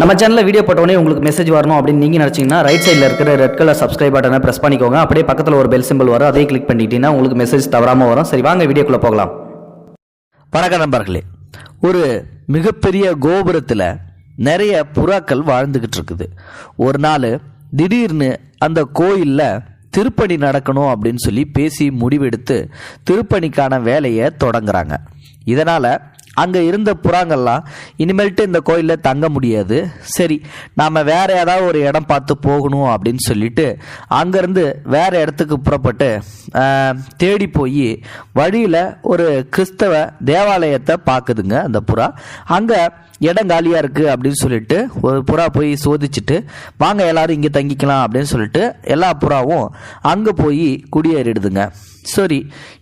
நம்ம சேனலில் வீடியோ போட்டோடனே உங்களுக்கு மெசேஜ் வரணும் அப்படின்னு நீங்கள் நினச்சிங்கன்னா ரைட் சைடில் இருக்கிற ரெட் கலர் சப்ஸ்கிரைப் பட்டனை ப்ரெஸ் பண்ணிக்கோங்க. அப்படியே பக்கத்தில் ஒரு பெல் சிம்பிள் வரும். அதே கிளிக் பண்ணிட்டீங்கன்னா உங்களுக்கு மெசேஜ் தவறாமல் வரும். சரி வாங்க வீடியோக்குள்ளே போகலாம். வணக்கம் நண்பர்களே. ஒரு மிகப்பெரிய கோபுரத்தில் நிறைய புறாக்கள் வாழ்ந்துக்கிட்டு இருக்குது. ஒரு நாள் திடீர்னு அந்த கோயிலில் திருப்பணி நடக்கணும் அப்படின்னு சொல்லி பேசி முடிவெடுத்து திருப்பணிக்கான வேலையை தொடங்குறாங்க. இதனால் அங்கே இருந்த புறாங்கள்லாம் இனிமேல்ட்டு இந்த கோயிலில் தங்க முடியாது. சரி நாம் வேற ஏதாவது ஒரு இடம் பார்த்து போகணும் அப்படின்னு சொல்லிட்டு அங்கேருந்து வேற இடத்துக்கு புறப்பட்டு தேடி போய் வழியில் ஒரு கிறிஸ்தவ தேவாலயத்தை பார்க்குதுங்க அந்த புறா. அங்கே இடம் காலியாக இருக்குது அப்படின்னு சொல்லிட்டு ஒரு புறா போய் சோதிச்சுட்டு வாங்க எல்லாரும் இங்கே தங்கிக்கலாம் அப்படின்னு சொல்லிட்டு எல்லா புறாவும் அங்கே போய் குடியேறிடுதுங்க. சரி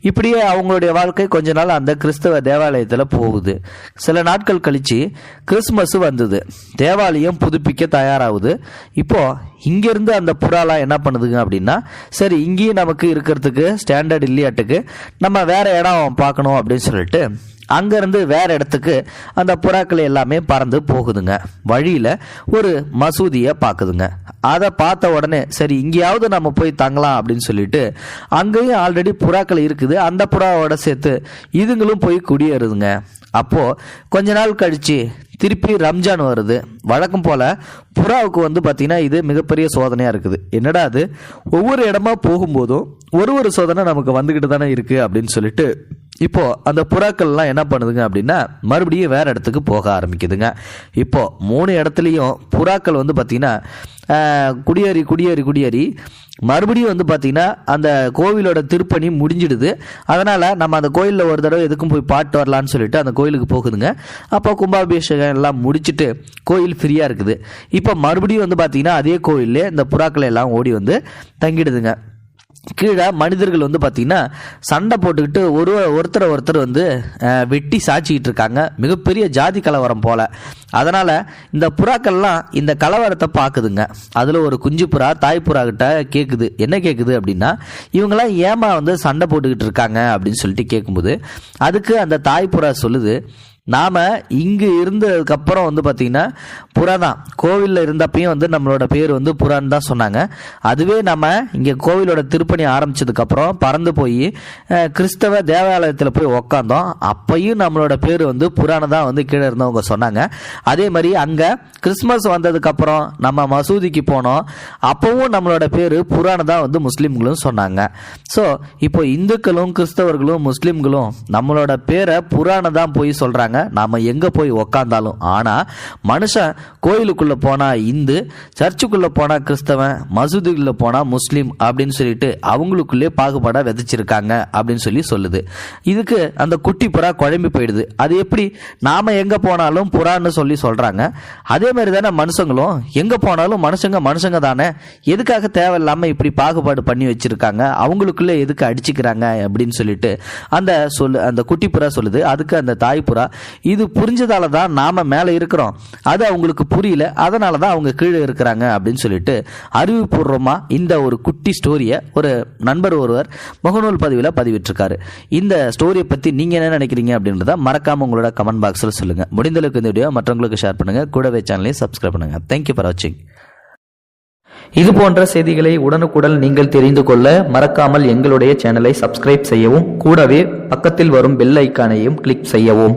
இப்படியே அவங்களுடைய வாழ்க்கை கொஞ்ச நாள் அந்த கிறிஸ்தவ தேவாலயத்தில் போகுது. சில நாட்கள் கழித்து கிறிஸ்மஸ் வந்தது. தேவாலயம் புதுப்பிக்க தயாராகுது. இப்போது இங்கேருந்து அந்த புறாலாம் என்ன பண்ணுதுங்க அப்படின்னா சரி இங்கேயும் நமக்கு இருக்கிறதுக்கு ஸ்டாண்டர்ட் இல்லையாட்டுக்கு நம்ம வேறு இடம் பார்க்கணும் அப்படின்னு சொல்லிட்டு அங்கேருந்து வேற இடத்துக்கு அந்த புறாக்கள் எல்லாமே பறந்து போகுதுங்க. வழியில் ஒரு மசூதியை பார்க்குதுங்க. அதை பார்த்த உடனே சரி இங்கேயாவது நம்ம போய் தங்கலாம் அப்படின்னு சொல்லிட்டு அங்கேயும் ஆல்ரெடி புறாக்கள் இருக்குது. அந்த புறாவோட சேர்த்து இதுங்களும் போய் குடியேறுதுங்க. அப்போது கொஞ்ச நாள் கழிச்சு திருப்பி ரம்ஜான் வருது. வழக்கம் போல் புறாவுக்கு வந்து பார்த்திங்கன்னா இது மிகப்பெரிய சோதனையாக இருக்குது. என்னடா அது? ஒவ்வொரு இடமா போகும்போதும் ஒரு ஒரு சோதனை நமக்கு வந்துக்கிட்டு தானே இருக்குது அப்படின்னு சொல்லிட்டு இப்போது அந்த புறாக்கள்லாம் என்ன பண்ணுதுங்க அப்படின்னா மறுபடியும் வேறு இடத்துக்கு போக ஆரம்பிக்குதுங்க. இப்போது மூணு இடத்துலையும் புறாக்கள் வந்து பார்த்திங்கன்னா குடியேறி குடியேறி குடியேறி மறுபடியும் வந்து பார்த்திங்கன்னா அந்த கோவிலோட திருப்பணி முடிஞ்சிடுது. அதனால் நம்ம அந்த கோயிலில் ஒரு தடவை எதுக்கும் போய் பாட்டு வரலான்னு சொல்லிட்டு அந்த கோயிலுக்கு போகுதுங்க. அப்போ கும்பாபிஷேகம் எல்லாம் முடிச்சுட்டு கோயில் ஃப்ரீயாக இருக்குது. இப்போ மறுபடியும் வந்து பார்த்திங்கன்னா அதே கோயிலே இந்த புறாக்களை எல்லாம் ஓடி வந்து தங்கிடுதுங்க. கீழே மனிதர்கள் வந்து பார்த்திங்கன்னா சண்டை போட்டுக்கிட்டு ஒரு ஒருத்தரை ஒருத்தர் வந்து வெட்டி சாச்சிக்கிட்டு இருக்காங்க. மிகப்பெரிய ஜாதி கலவரம் போல். அதனால் இந்த புறாக்கள்லாம் இந்த கலவரத்தை பார்க்குதுங்க அதில் ஒரு குஞ்சு புறா தாய் புறா கிட்ட கேட்குது என்ன கேட்குது அப்படின்னா இவங்கெல்லாம் ஏமா வந்து சண்டை போட்டுக்கிட்டு இருக்காங்க அப்படின்னு சொல்லிட்டு கேட்கும்போது அதுக்கு அந்த தாய் புறா சொல்லுது நாம் இங்கே இருந்ததுக்கப்புறம் வந்து பார்த்திங்கன்னா புறா தான். கோவிலில் இருந்தப்பையும் வந்து நம்மளோட பேர் வந்து புறான்னு தான் சொன்னாங்க. அதுவே நம்ம இங்கே கோவிலோட திருப்பணி ஆரம்பிச்சதுக்கப்புறம் பறந்து போய் கிறிஸ்தவ தேவாலயத்தில் போய் உக்காந்தோம். அப்பையும் நம்மளோட பேர் வந்து புறான்னு தான் வந்து கீழே இருந்தவங்க சொன்னாங்க. அதே மாதிரி அங்கே கிறிஸ்மஸ் வந்ததுக்கப்புறம் நம்ம மசூதிக்கு போனோம். அப்போவும் நம்மளோட பேர் புறான்னு தான் வந்து முஸ்லீம்களும் சொன்னாங்க. ஸோ இப்போ இந்துக்களும் கிறிஸ்தவர்களும் முஸ்லீம்களும் நம்மளோட பேரை புறான்னு தான் போய் சொல்கிறாங்க நாம் எங்கே போய் உக்காந்தாலும் ஆனால் மனுஷன் கோயிலுக்குள்ளே போனால் இந்து சர்ச்சுக்குள்ளே போனால் கிறிஸ்தவன் மசூதிக்குள்ளே போனால் முஸ்லீம் அப்படின்னு சொல்லிட்டு அவங்களுக்குள்ளே பாகுபாடாக விதைச்சிருக்காங்க அப்படின்னு சொல்லி சொல்லுது. இதுக்கு அந்த குட்டி புறா குழம்பி போயிடுது. அது எப்படி நாம் எங்கே போனாலும் புறான்னு சொல்லி சொல்கிறாங்க அதே மாதிரி தானே மனுஷங்களும் எங்கே போனாலும் மனுஷங்க மனுஷங்க தானே. எதுக்காக தேவையில்லாமல் இப்படி பாகுபாடு பண்ணி வச்சிருக்காங்க? அவங்களுக்குள்ளே எதுக்கு அடிச்சுக்கிறாங்க அப்படின்னு சொல்லிட்டு அந்த சொல்லு அந்த குட்டி புறா சொல்லுது. அதுக்கு அந்த தாய் புறா இது புரிஞ்சதால தான் நாம் மேலே இருக்கிறோம். அது அவங்களுக்கு புரியல. அதனால தான் அவங்க கீழே இருக்கிறாங்க அப்படின்னு சொல்லிட்டு அறிவுபூர்வமாக இந்த ஒரு குட்டி ஸ்டோரியை ஒரு நண்பர் ஒருவர் முகநூல் பதிவில் பதிவிட்டிருக்காரு. இந்த ஸ்டோரியை பற்றி நீங்கள் என்ன நினைக்கிறீங்க அப்படின்றத மறக்காமல் உங்களோட கமெண்ட் பாக்ஸில் சொல்லுங்கள் முடிந்தளவுக்கு இந்த வீடியோ மற்றவங்களுக்கு ஷேர் பண்ணுங்கள் கூடவே சேனலையும் சப்ஸ்கிரைப் பண்ணுங்கள் தேங்க்யூ ஃபார் வாட்சிங் இது போன்ற செய்திகளை உடனுக்குடன் நீங்கள் தெரிந்து கொள்ள மறக்காமல் எங்களுடைய சேனலை சப்ஸ்கிரைப் செய்யவும் கூடவே பக்கத்தில் வரும் பெல் ஐக்கானையும் கிளிக் செய்யவும்.